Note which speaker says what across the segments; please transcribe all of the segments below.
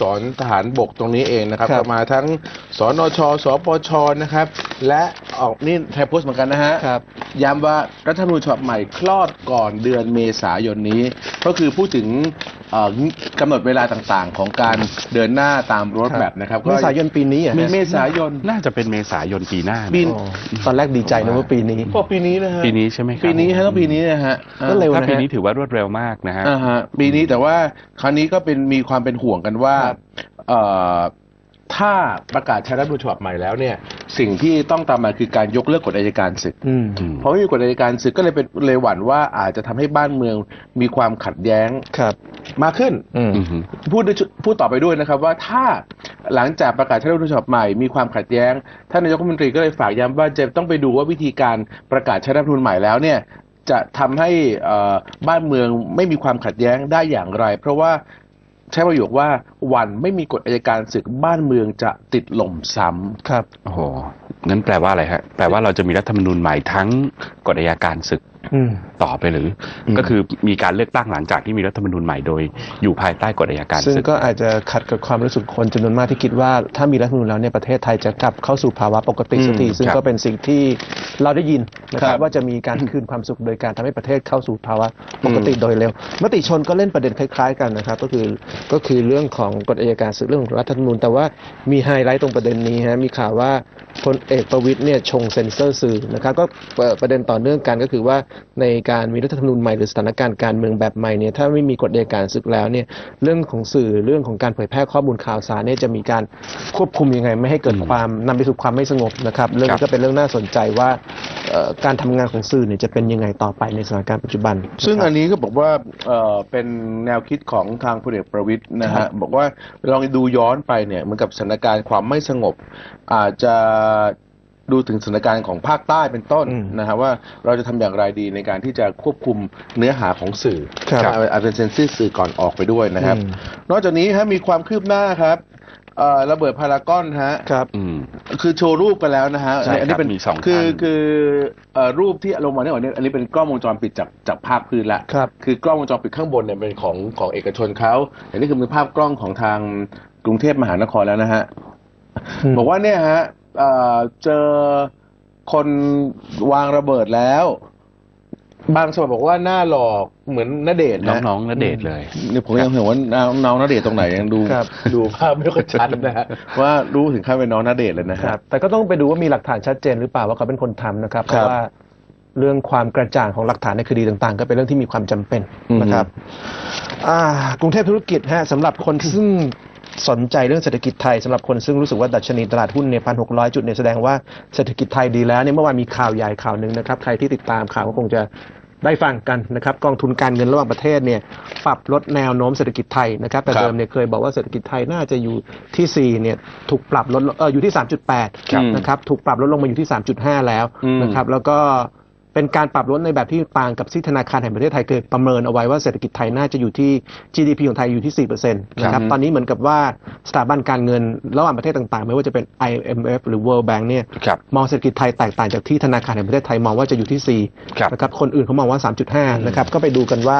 Speaker 1: สรทหารบกตรงนี้เองนะครับ
Speaker 2: ครับ
Speaker 1: ก็มาทั้งสนชสปชนะครับ และออกนี่ไทยโพสต์เหมือนกันนะฮะ
Speaker 2: ครับ
Speaker 1: ย้ำว่ารัฐธรรมนูญฉบับใหม่คลอดก่อนเดือนเมษายนนี้ ก็คือพูดถึง เอ่อกำหนดเวลาต่างๆ ของการเดินหน้าตามรถแบบนะครับ
Speaker 2: เมษายนปีนี้เหรอะ
Speaker 1: เมเมษายน
Speaker 3: น่าจะเป็นเมษายนปีหน้านะ
Speaker 1: ปี
Speaker 2: ตอนแรกดีใจนะว่าปีนี้
Speaker 1: ก็ปีนี้นะฮะ
Speaker 3: ปีนี้ใช่ไหมครับ
Speaker 1: ปีนี้ฮะก็ปีนี้นะฮะ
Speaker 2: ก็เร็ว
Speaker 3: ถ้า
Speaker 2: นะ
Speaker 3: ปี
Speaker 2: ฮะ
Speaker 3: นี้ถือว่ารวดเร็วมากนะฮะ
Speaker 1: อ่าฮะปีนี้แต่ว่าคราวนี้ก็เป็นมีความเป็นห่วงกันว่า
Speaker 2: ครับ
Speaker 1: เอ่อ ถ้าประกาศใช้รัฐธรรมนูญฉบับใหม่แล้วเนี่ยสิ่งที่ต้องตามมาคือการยกเลิกกฎอัยการศึก
Speaker 2: อืม
Speaker 1: เพราะไม่มีกฎอัยการศึกก็เลยเป็นเลยหวั่นว่าอาจจะทำให้บ้านเมืองมีความขัดแย้ง
Speaker 2: ครับ
Speaker 1: มากขึ้น
Speaker 2: อืม
Speaker 3: อือฮึ
Speaker 1: พูดด้วยพูดต่อไปด้วยนะครับว่าถ้าหลังจากประกาศใช้รัฐธรรมนูญฉบับใหม่มีความขัดแย้งท่านนายกรัฐมนตรีก็เลยฝากย้ำว่าจะต้องไปดูว่าวิธีการประกาศใช้รัฐธรรมนูญใหม่แล้วเนี่ยจะทำให้เอ่อบ้านเมืองไม่มีความขัดแย้งได้อย่างไร เพราะว่า ใช้ประโยคว่าวันไม่มีกฎอัยการศึกบ้านเมืองจะติดหล่มซ้ำ
Speaker 2: ครับ
Speaker 3: โอ้โหงั้นแปลว่าอะไรฮะแปลว่าเราจะมีรัฐธรรมนูญใหม่ทั้งกฎอัยการศึก
Speaker 2: อืม
Speaker 3: ต่อไปหรืออก็คือมีการเลือกตั้งหลังจากที่มีรัฐธรรมนูญใหม่โดยอยู่ภายใต้กฎอัยการ
Speaker 2: ซึ่ง
Speaker 3: ศึก
Speaker 2: ก็อาจจะขัดกับความรู้สึกคนจำนวนมากที่คิดว่า ถ้ามีรัฐธรรมนูญแล้วเนี่ยประเทศไทยจะกลับเข้าสู่ภาวะปกติสักที
Speaker 3: อืม
Speaker 2: ซึ่ง
Speaker 3: ครับ
Speaker 2: ก็เป็นสิ่งที่เราได้ยิน นะค
Speaker 1: ค
Speaker 2: รั
Speaker 1: รั
Speaker 2: บบว่าจะมีการคืนความสุขโดยการทำให้ประเทศเข้าสู่ภาวะปกติโดยเร็ว มติชนก็เล่นประเด็นคล้าย ๆ กันนะครับ ก็คือก็คือเรื่องของกฎอัยการศึกเรื่องของรัฐธรรมนูญ แต่ว่ามีไฮไลท์ตรงประเด็นนี้ฮะมีข่าวว่าพลเอกประวิตยเนี่ยชงเซ็นเซอร์สื่อนะครับก็เปิดประเด็นต่อเนื่องกันก็คือว่าในการมีรัฐธรรมนูญใหม่หรือสถานการณ์การเมืองแบบใหม่เนี่ยถ้าไม่มีกฎอัยการศึกแล้วเนี่ยเรื่องของสื่อเรื่องของการเผยแพร่ข้อมูลข่าวสารเนี่ยจะมีการควบคุมยังไง ไม่ให้เกิดความนำไปสู่ความไม่สงบนะครับเรื่อง
Speaker 3: ครั
Speaker 2: นี้
Speaker 3: บ
Speaker 2: ก็เป็นเรื่องน่าสนใจว่าเอ่อการทำงานของสื่อเนี่ยจะเป็นยังไงต่อไปในสถานการณ์ปัจจุบัน
Speaker 1: ซึ่ง
Speaker 2: นะครับ
Speaker 1: อันนี้ก็บอกว่าเอ่อเป็นแนวคิดของทางพลเอกประวิตยนะ
Speaker 2: ครั
Speaker 1: ฮะ
Speaker 2: บ
Speaker 1: บอกว่าลองดูย้อนไปเนี่ยเหมือนกับสถานการณ์ความไม่สงบ อาจจะดูถึงสถานการณ์ของภาคใต้เป็นต้น
Speaker 2: อืม
Speaker 1: นะฮะว่าเราจะทำอย่างไรดีในการที่จะควบคุมเนื้อหาของสื่อ
Speaker 2: ครับ
Speaker 1: อาจเป็นเซนซิสสื่อก่อนออกไปด้วยนะครับ
Speaker 2: อืม
Speaker 1: นอกจากนี้ฮะมีความคืบหน้าครับ เอ่อระเบิดพารากอนฮะ
Speaker 2: ครับ
Speaker 3: อืม
Speaker 1: คือโชว์รูปกันแล้วนะฮะ
Speaker 3: ใช่
Speaker 1: อันนี้เป็น
Speaker 3: ครับมีสอง
Speaker 1: คือ
Speaker 3: ท่าน
Speaker 1: คือเอ่อรูปที่ลงมาเนี่ยอันนี้เป็นกล้องวงจรปิดจากจากภาคพื้นละ
Speaker 2: ครับ
Speaker 1: คือกล้องวงจรปิดข้างบนเนี่ยเป็นของของเอกชนเขาอันนี้คือเป็นภาพกล้องของทางกรุงเทพมหานครแล้วนะฮะ
Speaker 2: อืม
Speaker 1: บอกว่าเนี่ยฮะเอ่อเจอคนวางระเบิดแล้ว บางฉบับบอกว่าหน้าหลอกเหมือนนเดชน์นะ
Speaker 3: น้องๆนเดชน์เลย
Speaker 1: เนี่ยผมยังเห็นว่าน้องน้องนเดชน์ตรงไหนยังดู
Speaker 2: ครับ
Speaker 1: ดูภาพไม่ค่อยชัดนะฮะ ว่ารู้ถึงขั้นเป็นน้องนเดชน์เลยนะ
Speaker 2: ค
Speaker 1: ค
Speaker 2: รั
Speaker 1: รั
Speaker 2: บ บแต่ก็ต้องไปดูว่ามีหลักฐานชัดเจนหรือเปล่าว่าเขาเป็นคนทำนะครับ เพ
Speaker 1: ครั
Speaker 2: ราะ
Speaker 1: บ
Speaker 2: ว่า เรื่องความกระจ่างของหลักฐานในคดีต่างๆ ก็เป็นเรื่องที่มีความจำเป็นนะครับอ่ากรุงเทพธุรกิจฮะสำหรับคนซึ่งสนใจเรื่องเศรษฐกิจไทยสำหรับคนซึ่งรู้สึกว่าดัชนีตลาดหุ้นเนี่ยพันหกร้อยจุดเนี่ยแสดงว่าเศรษฐกิจไทยดีแล้วเนี่ยเมื่อวานมีข่าวใหญ่ข่าวหนึ่งนะครับ ใครที่ติดตามข่าวก็คงจะได้ฟังกันนะครับ กองทุนการเงินระหว่างประเทศเนี่ยปรับลดแนวโน้มเศรษฐกิจไทยนะครับแต่
Speaker 1: ครับ
Speaker 2: เดิมเนี่ยเคยบอกว่าเศรษฐกิจไทยน่าจะอยู่ที่4เนี่ยถูกปรับลดลงเอออยู่ที่ 3.8
Speaker 1: ครับ
Speaker 2: นะครับถูกปรับลดลงมาอยู่ที่ 3.5 แล้ว
Speaker 1: อืม
Speaker 2: นะครับแล้วก็ เป็นการปรับลดในแบบที่ต่างกับที่ธนาคารแห่งประเทศไทยเคยประเมินเอาไว้ว่าเศรษฐกิจไทยน่าจะอยู่ที่ GDP ของไทยอยู่ที่ 4%นะครับ
Speaker 1: ครับ
Speaker 2: ตอนนี้เหมือนกับว่าสถาบันการเงินระหว่างประเทศต่างๆ ไม่ว่าจะเป็น IMF หรือ World Bank เนี่ย
Speaker 3: ครับ
Speaker 2: มองเศรษฐกิจไทยแตกต่างจากที่ธนาคารแห่งประเทศไทยมองว่าจะอยู่ที่
Speaker 3: ครับ
Speaker 2: 4นะครับคนอื่นเขามองว่า 3.5นะครับก็ไปดูกันว่า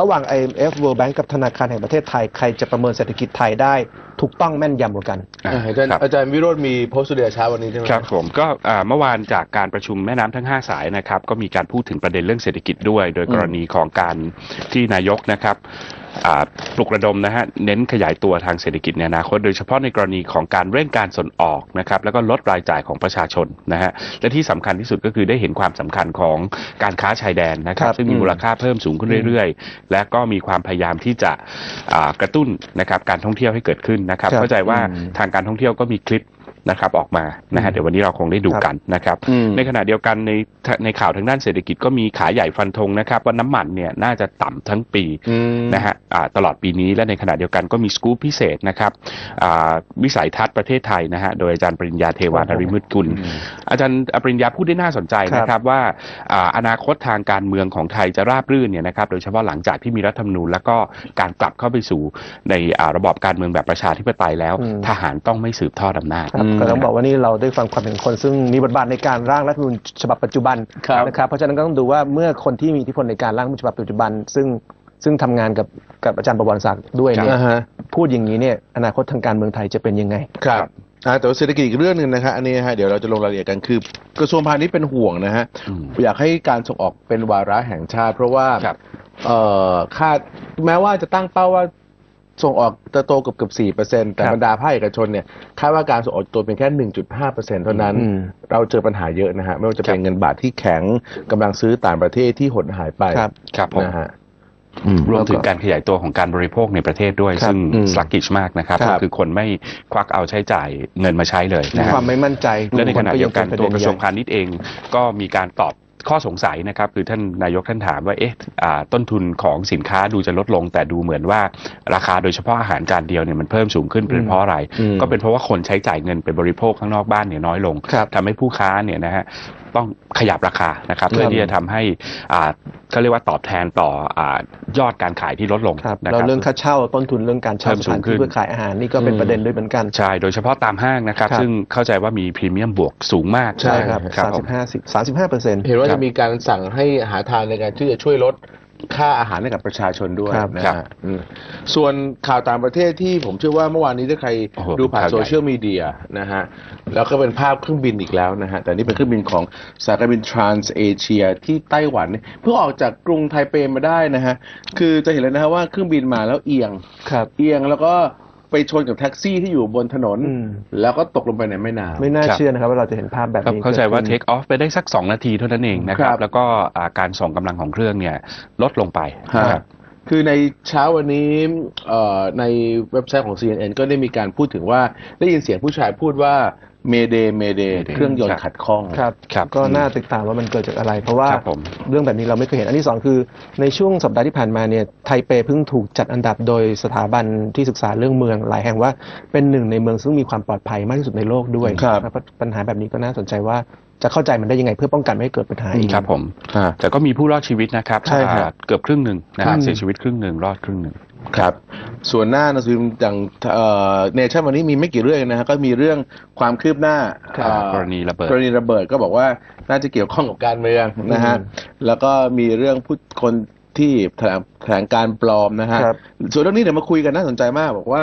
Speaker 2: ระหว่าง IMF World Bank กับธนาคารแห่งประเทศไทย ใครจะประเมินเศรษฐกิจไทยได้ ถูกต้องแม่นยำกว่ากัน
Speaker 3: อะ
Speaker 1: อ่าอาจารย์
Speaker 3: ครับ
Speaker 1: อาจารย์วิโรจน์มีโพสต์สุดเดียเช้าวันนี้ใช่ไหม
Speaker 3: ครับผมก็อ่าเมื่อวานจากการประชุมแม่น้ำทั้ง 5 สายนะครับ ก็มีการพูดถึงประเด็นเรื่องเศรษฐกิจด้วย โดยกรณีของการที่นายกนะครับอ่า ปลุกระดมนะฮะเน้นขยายตัวทางเศรษฐกิจในอนาคตโดยเฉพาะในกรณีของการเร่งการส่งออกนะครับแล้วก็ลดรายจ่ายของประชาชนนะฮะและที่สำคัญที่สุดก็คือได้เห็นความสำคัญของการค้าชายแดนนะครับ
Speaker 2: ครับ
Speaker 3: ซึ่งมีมูลค่าเพิ่มสูงขึ้นเรื่อยๆ และก็มีความพยายามที่จะอ่ากระตุ้นนะครับการท่องเที่ยวให้เกิดขึ้นนะครับ
Speaker 2: ครับ
Speaker 3: เข้าใจว่า
Speaker 1: อืม
Speaker 3: ทางการท่องเที่ยวก็มีคลิป นะครับออกมานะฮะเดี๋ยววันนี้เราคงได้ดูกันนะครับ
Speaker 1: อืม
Speaker 3: ในขณะเดียวกันในในข่าวทางด้านเศรษฐกิจก็มีขาใหญ่ฟันธงนะครับว่าน้ำมันเนี่ยน่าจะต่ำทั้งปี
Speaker 1: อืม
Speaker 3: นะฮะอ่าตลอดปีนี้และในขณะเดียวกันก็มีสกู๊ปพิเศษนะครับอ่าวิสัยทัศน์ประเทศไทยนะฮะโดยอาจารย์ปริญญาเทวานริมุตกุล อาจารย์ปริญญาพูดได้น่าสนใจนะครับว่าอ่าอนาคตทางการเมืองของไทยจะราบรื่นเนี่ยนะครับโดยเฉพาะหลังจากที่มีรัฐธรรมนูญ แล้วก็การกลับเข้าไปสู่ในอ่าระบอบการเมืองแบบประชาธิปไตยแล้ว
Speaker 2: อืม
Speaker 3: ทหารต้องไม่สืบทอดอำนาจ
Speaker 2: ครับก็ต้องบอกว่านี่เราได้ฟังความเห็นคนซึ่งมีบทบาทในการร่างรัฐธรรมนูญฉบับปัจจุบัน
Speaker 1: ครับ
Speaker 2: นะครับเพราะฉะนั้นก็ต้องดูว่าเมื่อคนที่มีอิทธิพลในการร่างรัฐธรรมนูญฉบับปัจจุบัน ซึ่งซึ่งทำงานกับกับอาจารย์ประวัติศักดิ์ด้วยเนี่ย
Speaker 1: อ่าฮะ
Speaker 2: พูดอย่างนี้เนี่ยอนาคตทางการเมืองไทยจะเป็นยังไง
Speaker 1: ครับอ่าแต่ว่าเศรษฐกิจอีกเรื่องหนึ่งนะฮะอันนี้นะฮะเดี๋ยวเราจะลงรายละเอียดกันคือกระทรวงพาณิชย์เป็นห่วงนะฮะ
Speaker 3: อืม
Speaker 1: อยากให้การส่งออกเป็นวาระแห่งชาติ เพราะว่า
Speaker 3: ครับ
Speaker 1: เอ่อคาดแม้ว่าจะตั้งเป้าว่า ส่งออกจะโตเกือบเกือบสี่เปอร์เซ็นแต่
Speaker 2: ครับ
Speaker 1: บรรดาภาคเอกชนเนี่ยคาดว่าการส่งออกโตเป็นแค่หนึ่งจุดห้าเปอร์เซ็นเท่านั้น
Speaker 2: อืม
Speaker 1: เราเจอปัญหาเยอะนะฮะ ไม่ว่าจะเป็นเงินบาทที่แข็งกำลังซื้อต่างประเทศที่หดหายไป
Speaker 2: ครับ
Speaker 3: ครับผม
Speaker 1: นะฮะ
Speaker 3: รวมถึงการขยายตัวของการบริโภคในประเทศด้วย
Speaker 2: ครับ
Speaker 3: ซึ่ง
Speaker 1: อืม
Speaker 3: สลักกิชมากนะครับ
Speaker 1: ครั
Speaker 3: ก็
Speaker 1: บ
Speaker 3: คือคนไม่ควักเอาใช้จ่ายเงินมาใช้เลย
Speaker 2: มี
Speaker 3: นะฮะ
Speaker 2: ความไม่มั่นใจ
Speaker 3: และในขณะเดียวกัน
Speaker 2: มั
Speaker 3: ตัวกระทรวง
Speaker 2: ใหญ่
Speaker 3: พาณิชย์เองก็มีการตอบ ข้อสงสัยนะครับคือท่านนายกท่านถามว่าเอ๊ะอ่าต้นทุนของสินค้าดูจะลดลง แต่ดูเหมือนว่าราคาโดยเฉพาะอาหารจานเดียวเนี่ยมันเพิ่มสูงขึ้นเป็นเพราะอะไร
Speaker 1: อืม
Speaker 3: ก็เป็นเพราะว่าคนใช้จ่ายเงินไปบริโภคข้างนอกบ้านเนี่ยน้อยลง
Speaker 2: ครับ
Speaker 3: ทำให้ผู้ค้าเนี่ยนะฮะต้องขยับราคานะครับเพื่อที่จะทำให้อ่า เขาเรียกว่าตอบแทนต่ออายอดการขายที่ลดลง
Speaker 2: ครับ
Speaker 3: นะค
Speaker 2: แล้ว
Speaker 3: รับ
Speaker 2: เรื่องค่าเช่าต้นทุนเรื่องการเช่า
Speaker 3: เพิ่ม
Speaker 2: ส
Speaker 3: สู
Speaker 2: ถางน
Speaker 3: ขึ้
Speaker 2: ที่
Speaker 3: น
Speaker 2: เพื่อขายอาหารนี่ก็เป็น
Speaker 1: อืม
Speaker 2: ประเด็นด้วยเหมือนกัน
Speaker 3: ใช่ โดยเฉพาะตามห้างนะครับ
Speaker 2: ครับ
Speaker 3: ซึ่งเข้าใจว่ามีพรีเมียมบวกสูงมาก
Speaker 2: ใช่ครับ
Speaker 3: ครับ
Speaker 2: สาม
Speaker 3: ผ
Speaker 2: สิ
Speaker 3: ม
Speaker 2: บห้าสิบสามสิบห้าเปอร์เซ็นต์
Speaker 1: เห็นว่า
Speaker 3: ครั
Speaker 1: จะ
Speaker 3: บ
Speaker 1: มีการสั่งให้หาทางในการที่จะช่วยลด ค่าอาหารให้กับประชาชนด้วย
Speaker 2: ครับ
Speaker 1: นะ
Speaker 3: ครั
Speaker 1: ฮะ
Speaker 3: บ
Speaker 1: อืมส่วนข่าวต่างประเทศที่ผมเชื่อว่าเมื่อวานนี้ถ้าใคร
Speaker 3: โอ้โห
Speaker 1: ดูผ่าน
Speaker 3: ข่าวใหญ่
Speaker 1: โซเชียลมีเดียนะฮะแล้วก็เป็นภาพเครื่องบินอีกแล้วนะฮะ แต่นี่เป็นเครื่องบินของสายการบินทรานส์เอเชียที่ไต้หวันเนี่ยเพิ่งออกจากกรุงไทเปมาได้นะฮะ คือจะเห็นเลยนะฮะว่าเครื่องบินมาแล้วเอียง
Speaker 2: ครับ
Speaker 1: เอียงแล้วก็ ไปชนกับแท็กซี่ที่อยู่บนถนน
Speaker 2: อืม
Speaker 1: แล้วก็ตกลงไปในแม่น้ำ
Speaker 2: ไม่น่า
Speaker 3: ครับ
Speaker 2: เชื่อนะครับว่าเราจะเห็นภาพแบบ
Speaker 3: ครับ
Speaker 2: นี้
Speaker 3: เข้าใจว่า
Speaker 2: กิด
Speaker 3: เท
Speaker 2: ขึ้น
Speaker 3: คออฟไปได้สัก 2 นาทีเท่านั้นเองนะค
Speaker 1: ค
Speaker 3: รั
Speaker 1: รับ บ
Speaker 3: แล้วก็อ่าการส่งกำลังของเครื่องเนี่ยลดลงไป
Speaker 1: ฮะ
Speaker 3: นะครับ
Speaker 1: คือในเช้าวันนี้เอ่อในเว็บไซต์ของ CNN ก็ได้มีการพูดถึงว่าได้ยินเสียงผู้ชายพูดว่า เมเดเมเด
Speaker 3: Mayday
Speaker 1: เครื่องยน
Speaker 3: ครั
Speaker 1: ต์
Speaker 3: บ
Speaker 1: ขัดข้อง
Speaker 2: ครับ
Speaker 3: ครับ
Speaker 2: ก็น่าติดตามว่ามันเกิดจากอะไร เพราะว่า
Speaker 3: ครับผม
Speaker 2: เรื่องแบบนี้เราไม่เคยเห็น อันที่สองคือในช่วงสัปดาห์ที่ผ่านมาเนี่ยไทเปเพิ่งถูกจัดอันดับโดยสถาบันที่ศึกษาเรื่องเมืองหลายแห่งว่าเป็นหนึ่งในเมืองซึ่งมีความปลอดภัยมากที่สุดในโลกด้วย
Speaker 1: ครับ
Speaker 2: นะเพราะปัญหาแบบนี้ก็น่าสนใจว่าจะเข้าใจมันได้ยังไงเพื่อป้องกันไม่ให้เกิดปัญหาอีก
Speaker 3: ครับผม
Speaker 1: ฮะ
Speaker 3: แต่ก็มีผู้รอดชีวิตนะครับ
Speaker 2: ใช่ครับ
Speaker 3: อ่าเกือบครึ่งหนึ่งนะ
Speaker 2: ครั
Speaker 3: ฮะ
Speaker 2: บ
Speaker 3: เสียชีวิตครึ่งหนึ่งรอดครึ่งหนึ่ง
Speaker 1: ครับส่วนหน้าหนังสือพิมพ์อย่างเนชั่นวันนี้มีไม่กี่เรื่องนะฮะก็มีเรื่องความคืบหน้า
Speaker 3: ครับ
Speaker 1: เอ่อก
Speaker 3: รณีระเบิด
Speaker 1: กรณีระเบิดก็บอกว่าน่าจะเกี่ยวข้องกับการเมืองนะฮะ
Speaker 2: อืม
Speaker 1: แล้วก็มีเรื่องผู้คนที่แถลงแถลงการปลอมนะฮะ
Speaker 2: ครับ
Speaker 1: ส่วนเรื่องนี้เดี๋ยวมาคุยกันน่าสนใจมากบอกว่า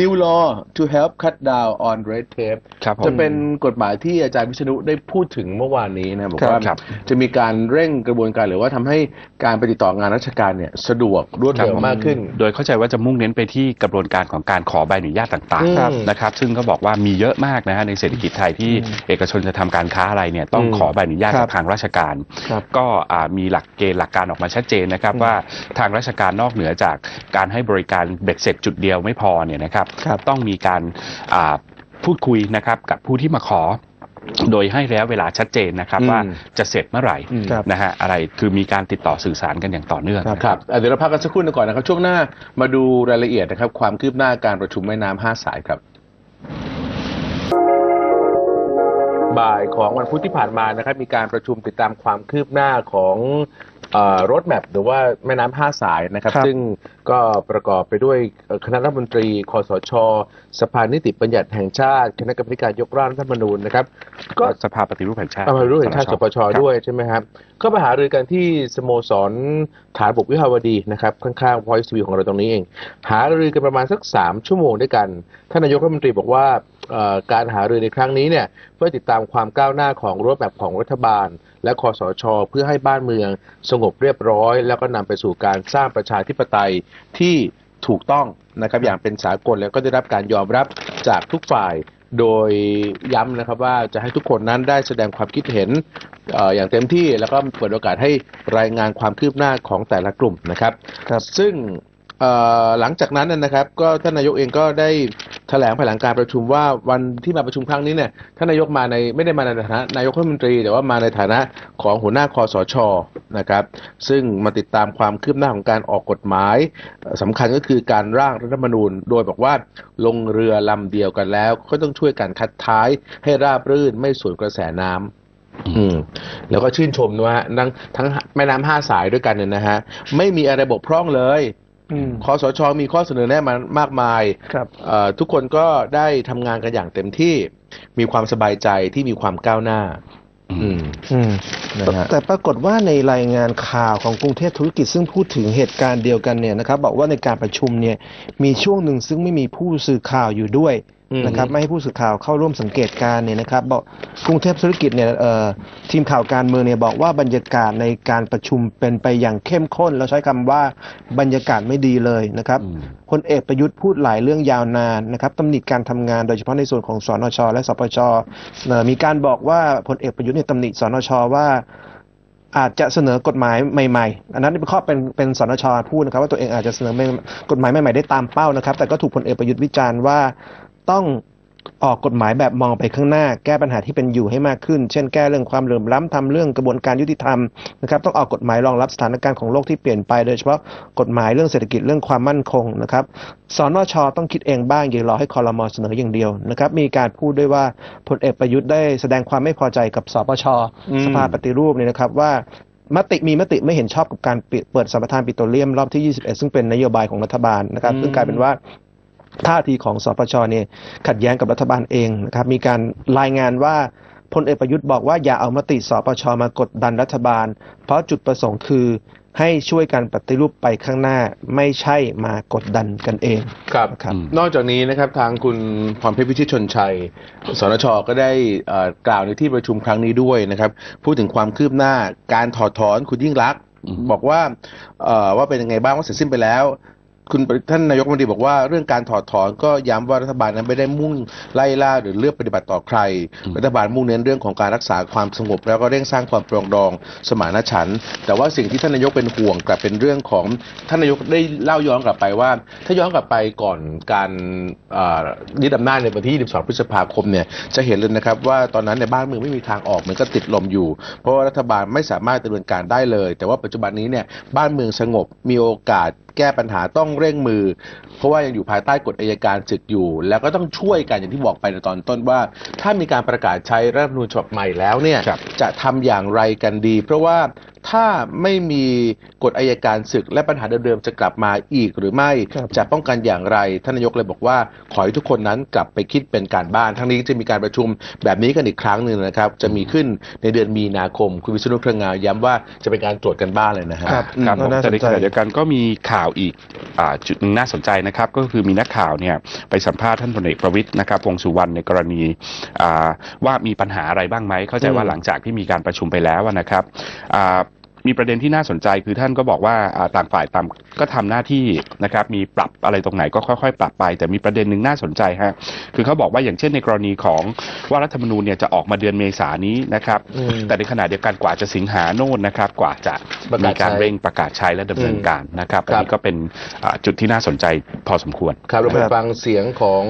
Speaker 1: new law to help cut down on red tape
Speaker 3: ครับผม
Speaker 1: จะเป็นกฎหมายที่อาจารย์วิษณุได้พูดถึงเมื่อวานนี้นะบอกว่า
Speaker 3: ครับ
Speaker 1: จะมีการเร่งกระบวนการหรือว่าทำให้การไปติดต่องานราชการเนี่ยสะดวกรวดเร็วมากขึ้น
Speaker 3: โดยเข้าใจว่าจะมุ่งเน้นไปที่กระบวนการของการขอใบอนุญาตต่าง
Speaker 1: ครับ
Speaker 3: ๆนะครับซึ่งก็บอกว่ามีเยอะมากนะฮะในเศรษฐกิจไทยที่เอกชนจะทำการค้าอะไรเนี่ยต้อง
Speaker 1: อืม
Speaker 3: ขอใบอนุญาต
Speaker 2: ครั
Speaker 3: จา
Speaker 2: บ
Speaker 3: กทางราชการ
Speaker 2: ครับ
Speaker 3: ก็อ่ามีหลักเกณฑ์หลักการออกมาชัดเจนนะครับว่าทางราชการนอกเหนือจากการให้บริการเบ็ดเสร็จจุดเดียวไม่พอเนี่ยนะครับ
Speaker 2: ครับ
Speaker 3: ต้องมีการอ่าพูดคุยนะครับกับผู้ที่มาขอโดยให้ระยะเวลาชัดเจนนะครับ
Speaker 1: อืม
Speaker 3: ว่าจะเสร็จเมื่อไหร่
Speaker 2: อืมครับ
Speaker 3: นะฮะอะไรคือมีการติดต่อสื่อสารกันอย่างต่อเนื่อง
Speaker 1: ครับครับอะเดี๋ยวเราพักกันสักครู่หนึงก่อนนะครับ ช่วงหน้ามาดูรายละเอียดนะครับ ความคืบหน้าการประชุมแม่น้ำห้าสายครับ บ่ายของวันพุธที่ผ่านมานะครับ มีการประชุมติดตามความคืบหน้าของ รถแมพหรือว่าแม่น้ำห้าสายนะครับ
Speaker 2: ครับ
Speaker 1: ซึ่งก็ประกอบไปด้วยเอ่อคณะรัฐมนตรี คอสช สภานิติบัญญัติแห่งชาติ คณะกรรมการยกร่างรัฐธรรมนูญนะครับ
Speaker 3: ก็
Speaker 1: ก็
Speaker 3: สภาปฏิรูปแห่งชาติ
Speaker 1: เอามารู้เห็นชาติสปชด้วยใช่ไหมครับ ก็ไปหารือกันที่สโมสรฐานบกวิภาวดีนะครับ ข้างๆพอยส์ทีวีของเราตรงนี้เอง หารือกันประมาณสักสามชั่วโมงด้วยกันท่านนายกรัฐมนตรีบอกว่าเอ่อการหารือในครั้งนี้เนี่ยเพื่อติดตามความก้าวหน้าของรถแบบของรัฐบาล และคอสช เพื่อให้บ้านเมืองสงบเรียบร้อย แล้วก็นำไปสู่การสร้างประชาธิปไตยที่ถูกต้องนะครับอย่างเป็นสากลแล้วก็ได้รับการยอมรับจากทุกฝ่ายโดยย้ำนะครับว่าจะให้ทุกคนนั้นได้แสดงความคิดเห็นเอออย่างเต็มที่แล้วก็เปิดโอกาสให้รายงานความคืบหน้าของแต่ละกลุ่มนะครับ
Speaker 2: ครับ
Speaker 1: ซึ่งเอ่อหลังจากนั้นนะนะครับ ก็ท่านนายกเองก็ได้ แถลงภายหลังการประชุมว่าวันที่มาประชุมครั้งนี้เนี่ยท่านนายกมาในไม่ได้มาในฐานะนายกรัฐมนตรี แต่ว่ามาในฐานะของหัวหน้าคอสชนะครับ ซึ่งมาติดตามความคืบหน้าของการออกกฎหมายเอ่อสำคัญก็คือการร่างรัฐธรรมนูญ โดยบอกว่าลงเรือลำเดียวกันแล้ว ก็ต้องช่วยกันคัดท้ายให้ราบรื่นไม่สูญกระแสน้ำอืมแล้วก็ชื่นชมนะว่าทั้งทั้งแม่น้ำห้าสายด้วยกันเนี่ยนะฮะไม่มีอะไรบกพร่องเลย คอสชมีข้อเสนอแนะมามากมาย
Speaker 2: ครับ
Speaker 1: เอ่อทุกคนก็ได้ทำงานกันอย่างเต็มที่มีความสบายใจที่มีความก้าวหน้าอืม
Speaker 2: อืม
Speaker 1: นะฮะ
Speaker 2: แต่ปรากฏว่าในรายงานข่าวของกรุงเทพธุรกิจซึ่งพูดถึงเหตุการณ์เดียวกันเนี่ยนะครับ บอกว่าในการประชุมเนี่ยมีช่วงหนึ่งซึ่งไม่มีผู้สื่อข่าวอยู่ด้วย
Speaker 1: อืม
Speaker 2: นะครับไม่ให้ผู้สื่อข่าวเข้าร่วมสังเกตการณ์เนี่ยนะครับบอกกรุงเทพธุรกิจเนี่ยเอ่อทีมข่าวการเมืองเนี่ยบอกว่าบรรยากาศในการประชุมเป็นไปอย่างเข้มข้นแล้วใช้คำว่าบรรยากาศไม่ดีเลยนะครับ
Speaker 3: อืม
Speaker 2: พลเอกประยุทธ์พูดหลายเรื่องยาวนานนะครับตำหนิการทำงานโดยเฉพาะในส่วนของสนช และสปชเอ่อมีการบอกว่าพลเอกประยุทธ์เนี่ยตำหนิสนชว่าอาจจะเสนอกฎหมายใหม่ๆ อันนั้นเป็นข้อเป็นเป็นสนชพูดนะครับว่าตัวเองอาจจะเสนอกฎหมายใหม่ๆได้ตามเป้านะครับ แต่ก็ถูกพลเอกประยุทธ์วิจารณ์ว่า ต้องออกกฎหมายแบบมองไปข้างหน้า แก้ปัญหาที่เป็นอยู่ให้มากขึ้น เช่นแก้เรื่องความเหลื่อมล้ำทำเรื่องกระบวนการยุติธรรมนะครับต้องออกกฎหมายรองรับสถานการณ์ของโลกที่เปลี่ยนไป โดยเฉพาะกฎหมายเรื่องเศรษฐกิจเรื่องความมั่นคงนะครับสนชต้องคิดเองบ้างอย่ารอให้คอรมอเสนออย่างเดียวนะครับมีการพูดด้วยว่าพลเอกประยุทธ์ได้แสดงความไม่พอใจกับสปช
Speaker 1: อืม
Speaker 2: สภาปฏิรูปเนี่ยนะครับว่ามติมีมติไม่เห็นชอบกับการปิดเปิดสัมปทานปิโตรเลียมรอบที่ 21 ซึ่งเป็นนโยบายของรัฐบาลนะครับ ซึ่งกลายเป็นว่า ท่าทีของสปชเนี่ยขัดแย้งกับรัฐบาลเองนะครับมีการรายงานว่าพลเอกประยุทธ์บอกว่าอย่าเอามติสปชมากดดันรัฐบาล เพราะจุดประสงค์คือให้ช่วยกันปฏิรูปไปข้างหน้าไม่ใช่มากดดันกันเอง
Speaker 1: ครับ
Speaker 2: ครับ
Speaker 1: นอกจากนี้นะครับทางคุณพรเพชรพิชิตชนชัย สนชก็ได้กล่าวในที่ประชุมครั้งนี้ด้วยนะครับ พูดถึงความคืบหน้าการถอดถอนคุณยิ่งรักษณ์บอกว่าว่าเป็นยังไงบ้างว่าเสร็จสิ้นไปแล้ว คุณท่านนายกรัฐมนตรีบอกว่าเรื่องการถอดถอนก็ย้ำว่ารัฐบาลนั้นไม่ได้มุ่งไล่ล่าหรือเลือกปฏิบัติต่อใคร รัฐบาลมุ่งเน้นเรื่องของการรักษาความสงบ แล้วก็เร่งสร้างความปรองดองสมานฉันท์แต่ว่าสิ่งที่ท่านนายกเป็นห่วงกลับเป็นเรื่องของท่านนายกได้เล่าย้อนกลับไปว่า ถ้าย้อนกลับไปก่อนการเอ่อยึดอำนาจในวันที่ 22 พฤษภาคมเนี่ยจะเห็นเลยนะครับว่าตอนนั้นในยบ้านเมืองไม่มีทางออกเหมือนก็ติดลมอยู่ เพราะว่ารัฐบาลไม่สามารถดำเนินการได้เลย แต่ว่าปัจจุบันนี้เนี่ยบ้านเมืองสงบมีโอกาส แก้ปัญหาต้องเร่งมือ เพราะว่ายังอยู่ภายใต้กฎอายการศึกอยู่ แล้วก็ต้องช่วยกันอย่างที่บอกไปในตอนต้นว่า ถ้ามีการประกาศใช้รัฐธรรมนูญฉบับใหม่แล้วเนี่ย
Speaker 3: ครับ
Speaker 1: จะทำอย่างไรกันดี เพราะว่าถ้าไม่มีกฎอายการศึกและปัญหาเดิมๆจะกลับมาอีกหรือไม่
Speaker 2: ครับ
Speaker 1: จะป้องกันอย่างไรท่านนายกเลยบอกว่า ขอให้ทุกคนนั้นกลับไปคิดเป็นการบ้าน ทั้งนี้จะมีการประชุมแบบนี้กันอีกครั้งหนึ่งนะครับ จะมีขึ้นในเดือนมีนาคม คุณวิษณุเครืองามย้ำว่าจะเป็นการตรวจกันบ้านเลยนะฮะ
Speaker 2: ครับ
Speaker 1: อืม
Speaker 3: ครับผม
Speaker 2: น่าสนใจ
Speaker 3: แต่ในขณะเดียวกันก็มีข่าวอีกอาจุดหนึ่งน่าสนใจนะครับ ก็คือมีนักข่าวเนี่ยไปสัมภาษณ์ท่านพลเอกประวิตยนะครับวงษ์สุวรรณในกรณีอ่าว่ามีปัญหาอะไรบ้างไหมเข้าใจว่า
Speaker 1: อืม
Speaker 3: หลังจากที่มีการประชุมไปแล้วนะครับอ่า มีประเด็นที่น่าสนใจคือท่านก็บอกว่าอ่าต่างฝ่ายต่างก็ทำหน้าที่นะครับมีปรับอะไรตรงไหนก็ค่อยๆ ปรับไป แต่มีประเด็นหนึ่งน่าสนใจฮะคือเขาบอกว่าอย่างเช่นในกรณีของว่ารัฐธรรมนูญเนี่ยจะออกมาเดือนเมษายนนี้นะครับ
Speaker 1: อืม
Speaker 3: แต่ในขณะเดียวกันกว่าจะสิงหาโน่นนะครับ กว่าจะ
Speaker 1: ประกาศ
Speaker 3: มีการ
Speaker 1: ใช้
Speaker 3: เร่งประกาศใช้และดำเนินการนะครับ
Speaker 1: ครั
Speaker 3: อัน
Speaker 1: บ
Speaker 3: นี้ก็เป็นอ่าจุดที่น่าสนใจพอสมควร
Speaker 1: ครับเราไป
Speaker 2: ครับ
Speaker 1: ฟังเสียงของ